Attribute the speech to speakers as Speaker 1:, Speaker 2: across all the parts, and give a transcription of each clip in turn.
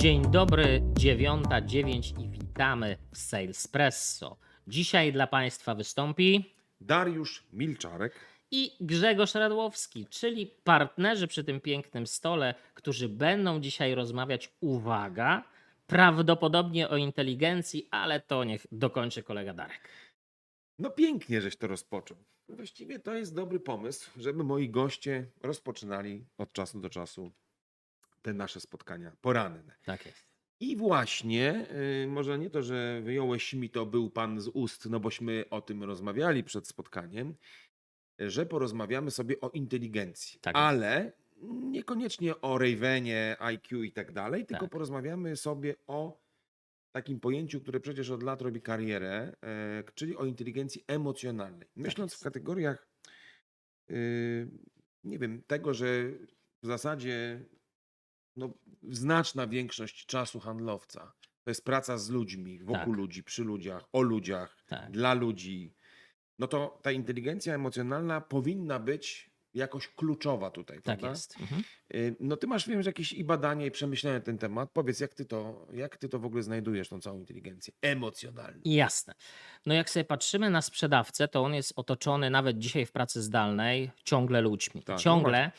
Speaker 1: Dzień dobry, 9.09 i witamy w Salespresso. Dzisiaj dla Państwa wystąpi
Speaker 2: Dariusz Milczarek.
Speaker 1: i Grzegorz Radłowski, czyli partnerzy przy tym pięknym stole, którzy będą dzisiaj rozmawiać, uwaga, prawdopodobnie o inteligencji, ale to niech dokończy kolega Darek.
Speaker 2: No pięknie, żeś to rozpoczął. Właściwie to jest dobry pomysł, żeby moi goście rozpoczynali od czasu do czasu te nasze spotkania poranne.
Speaker 1: Tak jest.
Speaker 2: I właśnie, y, może nie to, że wyjąłeś mi to był pan z ust, no bośmy o tym rozmawiali przed spotkaniem, że porozmawiamy sobie o inteligencji,
Speaker 1: Tak
Speaker 2: ale niekoniecznie o Ravenie, IQ i tak dalej, tylko
Speaker 1: Tak.
Speaker 2: porozmawiamy sobie o takim pojęciu, które przecież od lat robi karierę, e, czyli o inteligencji emocjonalnej. Myśląc w
Speaker 1: jest.
Speaker 2: kategoriach, y, nie wiem, tego, że w zasadzie no, znaczna większość czasu handlowca to jest praca z ludźmi, wokół
Speaker 1: Tak.
Speaker 2: ludzi, przy ludziach, o ludziach,
Speaker 1: Tak.
Speaker 2: dla ludzi. No to ta inteligencja emocjonalna powinna być jakoś kluczowa tutaj,
Speaker 1: Tak
Speaker 2: prawda?
Speaker 1: jest. Mhm.
Speaker 2: Y, No ty masz, wiem, że jakieś i badania, i przemyślenia na ten temat. Powiedz, jak ty to, jak ty to w ogóle znajdujesz, tą całą inteligencję emocjonalną?
Speaker 1: Jasne. No jak sobie patrzymy na sprzedawcę, to on jest otoczony nawet dzisiaj w pracy zdalnej ciągle ludźmi.
Speaker 2: Tak, no
Speaker 1: ciągle.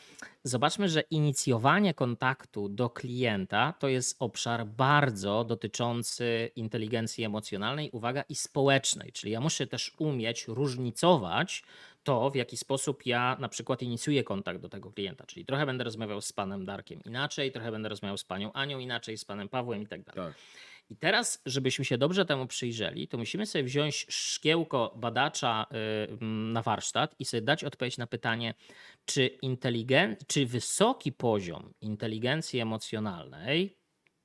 Speaker 1: Zobaczmy, że inicjowanie kontaktu do klienta to jest obszar bardzo dotyczący inteligencji emocjonalnej, uwaga, i społecznej. Czyli ja muszę też umieć różnicować to, w jaki sposób ja na przykład inicjuję kontakt do tego klienta. Czyli trochę będę rozmawiał z panem Darkiem inaczej, trochę będę rozmawiał z panią Anią inaczej, z panem Pawłem i tak dalej.
Speaker 2: Tak.
Speaker 1: I teraz, żebyśmy się dobrze temu przyjrzeli, to musimy sobie wziąć szkiełko badacza y, na warsztat i sobie dać odpowiedź na pytanie, czy, inteligen- czy wysoki poziom inteligencji emocjonalnej,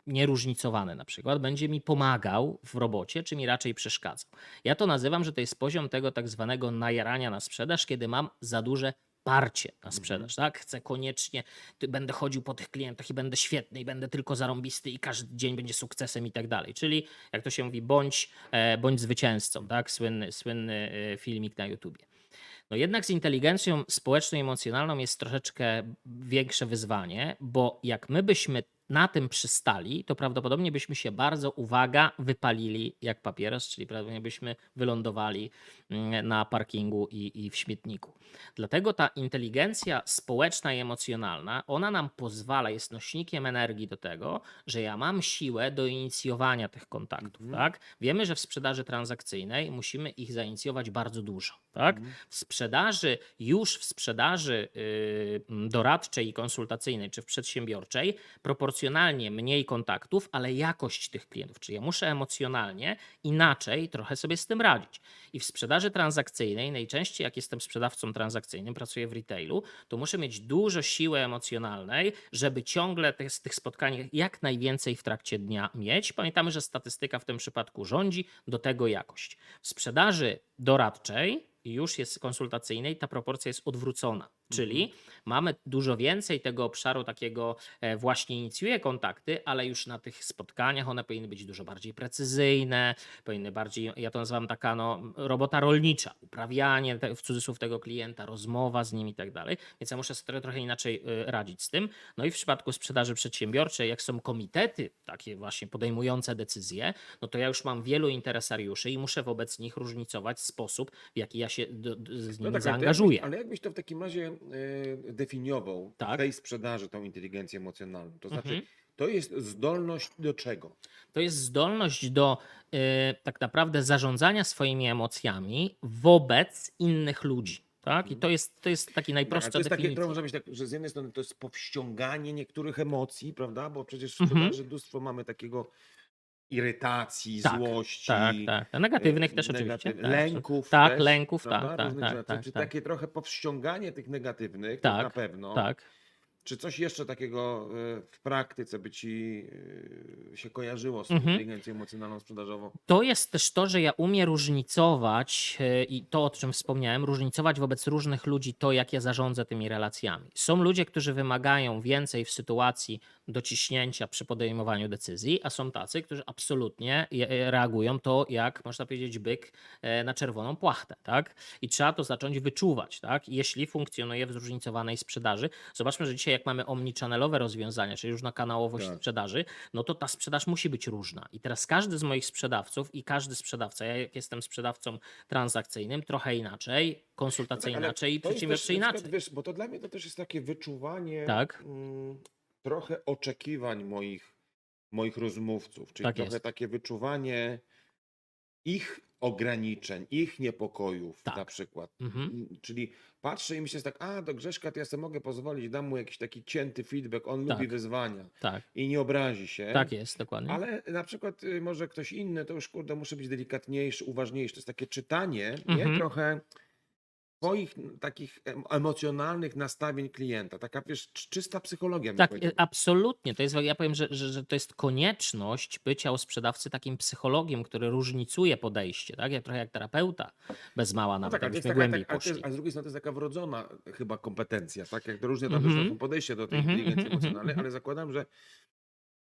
Speaker 1: nieróżnicowany na przykład, będzie mi pomagał w robocie, czy mi raczej przeszkadzał. Ja to nazywam, że to jest poziom tego tak zwanego najarania na sprzedaż, kiedy mam za duże parcie na sprzedaż, tak? Chcę koniecznie, będę chodził po tych klientach i będę świetny i będę tylko zarąbisty i każdy dzień będzie sukcesem i tak dalej. Czyli jak to się mówi, bądź, e, bądź zwycięzcą, tak? Słynny, słynny e, filmik na YouTubie. No jednak z inteligencją społeczną i emocjonalną jest troszeczkę większe wyzwanie, bo jak my byśmy na tym przystali, to prawdopodobnie byśmy się bardzo, uwaga, wypalili jak papieros, czyli prawdopodobnie byśmy wylądowali mm, na parkingu i, i w śmietniku. Dlatego ta inteligencja społeczna i emocjonalna, ona nam pozwala, jest nośnikiem energii do tego, że ja mam siłę do inicjowania tych kontaktów.
Speaker 2: Mhm.
Speaker 1: Tak? Wiemy, że w sprzedaży transakcyjnej musimy ich zainicjować bardzo dużo. Tak?
Speaker 2: Mhm.
Speaker 1: W sprzedaży, już w sprzedaży yy, doradczej i konsultacyjnej, czy w przedsiębiorczej, proporcjonalnie mniej kontaktów, ale jakość tych klientów. Czyli ja muszę emocjonalnie inaczej trochę sobie z tym radzić. I w sprzedaży transakcyjnej, najczęściej jak jestem sprzedawcą transakcyjnym, pracuję w retailu, to muszę mieć dużo siły emocjonalnej, żeby ciągle tych, z tych spotkań jak najwięcej w trakcie dnia mieć. Pamiętamy, że statystyka w tym przypadku rządzi, do tego jakość. W sprzedaży doradczej już jest konsultacyjnej, ta proporcja jest odwrócona. Czyli mamy dużo więcej tego obszaru takiego e, właśnie inicjuje kontakty, ale już na tych spotkaniach one powinny być dużo bardziej precyzyjne, powinny bardziej, ja to nazywam taka no, robota rolnicza, uprawianie w cudzysłów tego klienta, rozmowa z nim i tak dalej, więc ja muszę sobie trochę, inaczej y, radzić z tym. No i w przypadku sprzedaży przedsiębiorczej, jak są komitety takie właśnie podejmujące decyzje, no to ja już mam wielu interesariuszy i muszę wobec nich różnicować sposób, w jaki ja się do, do, z nimi
Speaker 2: ale
Speaker 1: zaangażuję.
Speaker 2: jakbyś, ale jakbyś to w takim razie definiował
Speaker 1: Tak.
Speaker 2: w tej sprzedaży, tą inteligencję emocjonalną? To znaczy,
Speaker 1: Mhm.
Speaker 2: to jest zdolność do czego?
Speaker 1: To jest zdolność do y, tak naprawdę zarządzania swoimi emocjami wobec innych ludzi. Tak? I to jest, to jest taki
Speaker 2: Tak, ale
Speaker 1: najprostsza
Speaker 2: to jest takie,
Speaker 1: definicja.
Speaker 2: to może być tak, że z jednej strony to jest powściąganie niektórych emocji, prawda? Bo przecież w
Speaker 1: Mhm.
Speaker 2: sprzedaży mnóstwo mamy takiego irytacji,
Speaker 1: Tak,
Speaker 2: złości.
Speaker 1: Tak, tak. Negatywnych
Speaker 2: e,
Speaker 1: też oczywiście.
Speaker 2: negatyw-
Speaker 1: Tak,
Speaker 2: Lęków.
Speaker 1: Tak,
Speaker 2: też,
Speaker 1: lęków, tak, tak, tak, tak,
Speaker 2: Czy
Speaker 1: tak.
Speaker 2: takie trochę powściąganie tych negatywnych,
Speaker 1: Tak,
Speaker 2: na pewno.
Speaker 1: Tak.
Speaker 2: Czy coś jeszcze takiego e, w praktyce by ci e, się kojarzyło z tą
Speaker 1: Mhm.
Speaker 2: inteligencją emocjonalną sprzedażową?
Speaker 1: To jest też to, że ja umiem różnicować i to, o czym wspomniałem, różnicować wobec różnych ludzi to, jak ja zarządzę tymi relacjami. Są ludzie, którzy wymagają więcej w sytuacji do ciśnięcia przy podejmowaniu decyzji, a są tacy, którzy absolutnie e, reagują to jak, można powiedzieć, byk e, na czerwoną płachtę, tak? I trzeba to zacząć wyczuwać, tak? Jeśli funkcjonuje w zróżnicowanej sprzedaży. Zobaczmy, że dzisiaj jak mamy omnichannelowe rozwiązania, czyli różna kanałowość
Speaker 2: Tak.
Speaker 1: sprzedaży, no to ta sprzedaż musi być różna. I teraz każdy z moich sprzedawców i każdy sprzedawca, ja jak jestem sprzedawcą transakcyjnym, trochę inaczej, konsultacja
Speaker 2: Tak, ale
Speaker 1: inaczej i przedsiębiorczy inaczej.
Speaker 2: Wiesz, bo to dla mnie to też jest takie wyczuwanie
Speaker 1: Tak.
Speaker 2: mm, trochę oczekiwań moich, moich rozmówców, czyli
Speaker 1: Tak
Speaker 2: trochę
Speaker 1: jest.
Speaker 2: takie wyczuwanie ich ograniczeń, ich niepokojów
Speaker 1: Tak.
Speaker 2: na przykład.
Speaker 1: Mhm.
Speaker 2: Czyli patrzę i myślę tak, a do Grzeszka to ja sobie mogę pozwolić, dam mu jakiś taki cięty feedback, on lubi
Speaker 1: Tak.
Speaker 2: wyzwania
Speaker 1: Tak,
Speaker 2: i nie obrazi się.
Speaker 1: tak jest, dokładnie.
Speaker 2: Ale na przykład y, może ktoś inny, to już kurde, muszę być delikatniejszy, uważniejszy. To jest takie czytanie,
Speaker 1: Mhm.
Speaker 2: nie? Trochę twoich takich em- emocjonalnych nastawień klienta. Taka, wiesz, czy- czysta psychologia.
Speaker 1: Tak, e, absolutnie. To jest, ja powiem, że, że, że to jest konieczność bycia u sprzedawcy takim psychologiem, który różnicuje podejście, tak? Jak, trochę jak terapeuta, bez mała
Speaker 2: No
Speaker 1: nawet,
Speaker 2: tak, jest
Speaker 1: jakbyśmy
Speaker 2: taka,
Speaker 1: głębiej
Speaker 2: tak,
Speaker 1: poszli.
Speaker 2: a z drugiej strony to jest taka wrodzona chyba kompetencja, tak? Jak to różnie tam zresztą są podejście do tej
Speaker 1: Mhm,
Speaker 2: inteligencji
Speaker 1: mhm,
Speaker 2: emocjonalnej,
Speaker 1: mhm.
Speaker 2: ale zakładam, że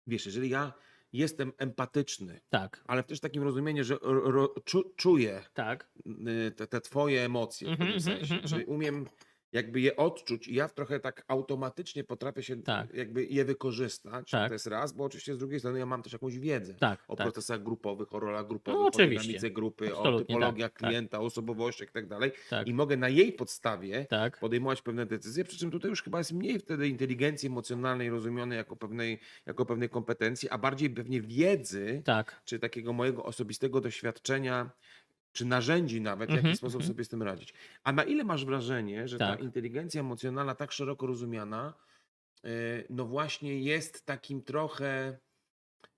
Speaker 2: wiesz, jeżeli ja jestem empatyczny,
Speaker 1: Tak,
Speaker 2: ale w też takim rozumieniu, że ro, czu, czuję
Speaker 1: tak,
Speaker 2: y, te, te twoje emocje w
Speaker 1: Mhm,
Speaker 2: pewnym
Speaker 1: mhm,
Speaker 2: sensie,
Speaker 1: mhm,
Speaker 2: czyli umiem jakby je odczuć i ja trochę tak automatycznie potrafię się
Speaker 1: Tak.
Speaker 2: jakby je wykorzystać,
Speaker 1: Tak.
Speaker 2: to jest raz, bo oczywiście z drugiej strony ja mam też jakąś wiedzę
Speaker 1: tak,
Speaker 2: o
Speaker 1: tak.
Speaker 2: procesach grupowych, o rolach grupowych,
Speaker 1: No,
Speaker 2: o dynamice grupy, o
Speaker 1: Absolutnie,
Speaker 2: typologiach
Speaker 1: tak, tak.
Speaker 2: klienta, o osobowościach i tak dalej i mogę na jej podstawie podejmować pewne decyzje, przy czym tutaj już chyba jest mniej wtedy inteligencji emocjonalnej rozumianej jako pewnej, jako pewnej kompetencji, a bardziej pewnie wiedzy, czy takiego mojego osobistego doświadczenia, czy narzędzi nawet, w jaki sposób
Speaker 1: mhm.
Speaker 2: sobie z tym radzić. A na ile masz wrażenie, że
Speaker 1: Tak.
Speaker 2: ta inteligencja emocjonalna tak szeroko rozumiana, e, no właśnie jest takim trochę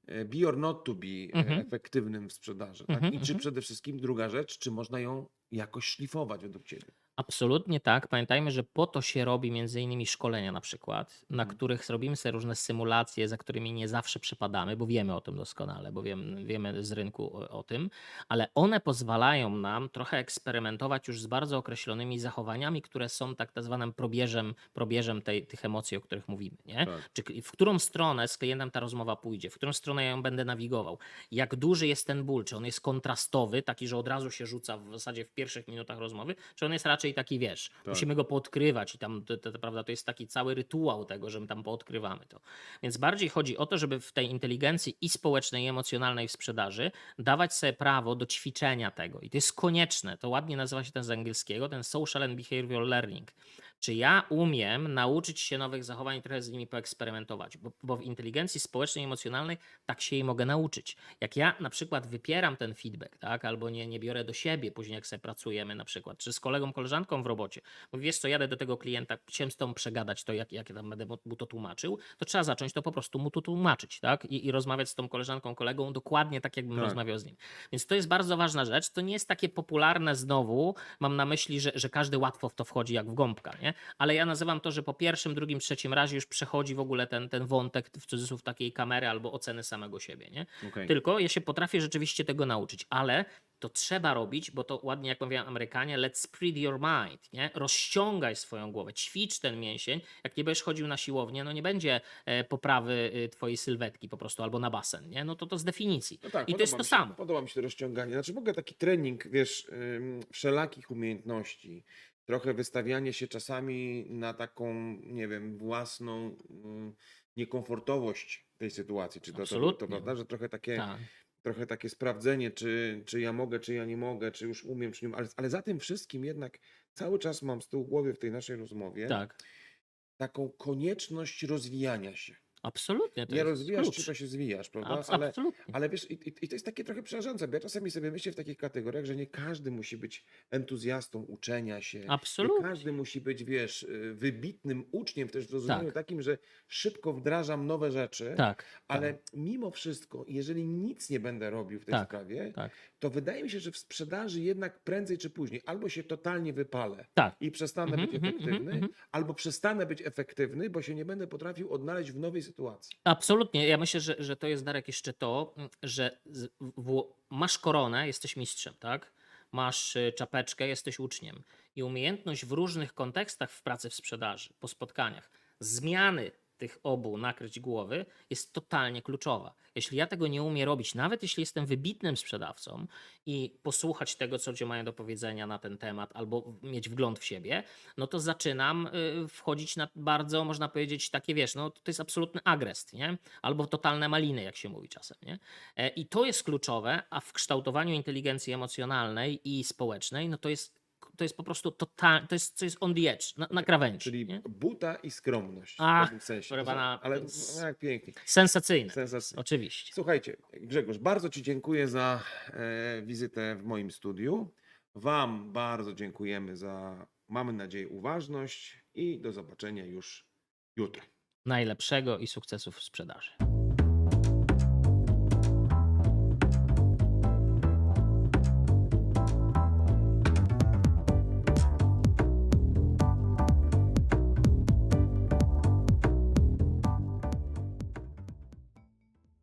Speaker 2: e, be or not to be e,
Speaker 1: Mhm.
Speaker 2: efektywnym w sprzedaży. Tak?
Speaker 1: Mhm,
Speaker 2: I czy
Speaker 1: mhm.
Speaker 2: przede wszystkim druga rzecz, czy można ją jakoś szlifować według Ciebie?
Speaker 1: Absolutnie tak. Pamiętajmy, że po to się robi między innymi szkolenia na przykład, na
Speaker 2: Mhm.
Speaker 1: których robimy sobie różne symulacje, za którymi nie zawsze przepadamy, bo wiemy o tym doskonale, bo wiem, wiemy z rynku o, o tym, ale one pozwalają nam trochę eksperymentować już z bardzo określonymi zachowaniami, które są tak zwanym probierzem, probierzem tej, tych emocji, o których mówimy. Nie?
Speaker 2: Tak.
Speaker 1: Czy, w którą stronę z klientem ta rozmowa pójdzie, w którą stronę ja ją będę nawigował, jak duży jest ten ból, czy on jest kontrastowy, taki, że od razu się rzuca w zasadzie w pierwszych minutach rozmowy, czy on jest raczej taki, wiesz,
Speaker 2: Tak.
Speaker 1: musimy go poodkrywać i tam, to, to, to, prawda, to jest taki cały rytuał tego, że my tam poodkrywamy to. Więc bardziej chodzi o to, żeby w tej inteligencji i społecznej, i emocjonalnej w sprzedaży dawać sobie prawo do ćwiczenia tego. I to jest konieczne. To ładnie nazywa się ten z angielskiego, ten social and behavioral learning. Czy ja umiem nauczyć się nowych zachowań i trochę z nimi poeksperymentować? Bo, bo w inteligencji społecznej i emocjonalnej tak się jej mogę nauczyć. Jak ja na przykład wypieram ten feedback, tak, albo nie, nie biorę do siebie później, jak sobie pracujemy na przykład, czy z kolegą, koleżanką w robocie, bo wiesz co, jadę do tego klienta, chciałem z tą przegadać to, jak, jak ja tam będę mu mu to tłumaczył, to trzeba zacząć to po prostu mu to tłumaczyć, tak, i, i rozmawiać z tą koleżanką, kolegą dokładnie tak, jakbym
Speaker 2: Tak.
Speaker 1: rozmawiał z nim. Więc to jest bardzo ważna rzecz. To nie jest takie popularne znowu, mam na myśli, że, że każdy łatwo w to wchodzi jak w gąbka, nie? Ale ja nazywam to, że po pierwszym, drugim, trzecim razie już przechodzi w ogóle ten, ten wątek w cudzysłów takiej kamery albo oceny samego siebie, nie?
Speaker 2: Okej.
Speaker 1: Tylko ja się potrafię rzeczywiście tego nauczyć, ale to trzeba robić, bo to ładnie jak mówią Amerykanie, let's spread your mind, nie? Rozciągaj swoją głowę, ćwicz ten mięsień. Jak nie będziesz chodził na siłownię, no nie będzie e, poprawy e, twojej sylwetki po prostu albo na basen, nie? No to to z definicji.
Speaker 2: No tak,
Speaker 1: I to jest to
Speaker 2: się,
Speaker 1: samo.
Speaker 2: Podoba mi się to rozciąganie. Znaczy mogę taki trening, wiesz, wszelakich umiejętności, trochę wystawianie się czasami na taką, nie wiem, własną ym, niekomfortowość tej sytuacji. Czy to, to, to, prawda, że trochę takie,
Speaker 1: Tak.
Speaker 2: trochę takie sprawdzenie, czy, czy ja mogę, czy ja nie mogę, czy już umiem, czy nie umiem. Ale, ale za tym wszystkim jednak cały czas mam z tyłu głowy w tej naszej rozmowie
Speaker 1: tak.
Speaker 2: taką konieczność rozwijania się.
Speaker 1: Absolutnie. To
Speaker 2: Nie rozwijasz
Speaker 1: klucz.
Speaker 2: się, to się zwijasz, prawda?
Speaker 1: Abs-
Speaker 2: Ale,
Speaker 1: Absolutnie.
Speaker 2: ale wiesz, i, i, to jest takie trochę przerażające, bo ja czasami sobie myślę w takich kategoriach, że nie każdy musi być entuzjastą uczenia się. Nie
Speaker 1: Absolutnie.
Speaker 2: każdy musi być, wiesz, y, wybitnym uczniem też w rozumieniu
Speaker 1: Tak.
Speaker 2: takim, że szybko wdrażam nowe rzeczy,
Speaker 1: Tak.
Speaker 2: ale
Speaker 1: tak,
Speaker 2: mimo wszystko, jeżeli nic nie będę robił w tej
Speaker 1: Tak.
Speaker 2: sprawie,
Speaker 1: tak.
Speaker 2: to wydaje mi się, że w sprzedaży jednak prędzej czy później albo się totalnie wypalę
Speaker 1: Tak.
Speaker 2: i przestanę
Speaker 1: Mhm,
Speaker 2: być
Speaker 1: mhm,
Speaker 2: efektywny,
Speaker 1: mhm, mhm.
Speaker 2: albo przestanę być efektywny, bo się nie będę potrafił odnaleźć w nowej sytuacji.
Speaker 1: Absolutnie. Ja myślę, że, że to jest Darek jeszcze to, mm, że w, masz koronę, jesteś mistrzem, tak? Masz y, czapeczkę, jesteś uczniem. I umiejętność w różnych kontekstach w pracy w sprzedaży, po spotkaniach, zmiany tych obu nakryć głowy jest totalnie kluczowa. Jeśli ja tego nie umiem robić, nawet jeśli jestem wybitnym sprzedawcą i posłuchać tego, co ludzie mają do powiedzenia na ten temat, albo mieć wgląd w siebie, no to zaczynam y, wchodzić na bardzo, można powiedzieć, takie wiesz, no to jest absolutny agrest, nie? Albo totalne maliny, jak się mówi czasem, nie? E, I to jest kluczowe, a w kształtowaniu inteligencji emocjonalnej i społecznej, no to jest, to jest po prostu total, to jest, to jest on the edge, na, na krawędzi.
Speaker 2: Czyli
Speaker 1: nie?
Speaker 2: buta i skromność
Speaker 1: Ach,
Speaker 2: w pewnym sensie.
Speaker 1: pana,
Speaker 2: Ale no, jak pięknie.
Speaker 1: Sensacyjne.
Speaker 2: Sensacyjnie.
Speaker 1: Oczywiście.
Speaker 2: Słuchajcie, Grzegorz, bardzo Ci dziękuję za e, wizytę w moim studiu. Wam bardzo dziękujemy za, mamy nadzieję, uważność i do zobaczenia już jutro.
Speaker 1: Najlepszego i sukcesów w sprzedaży.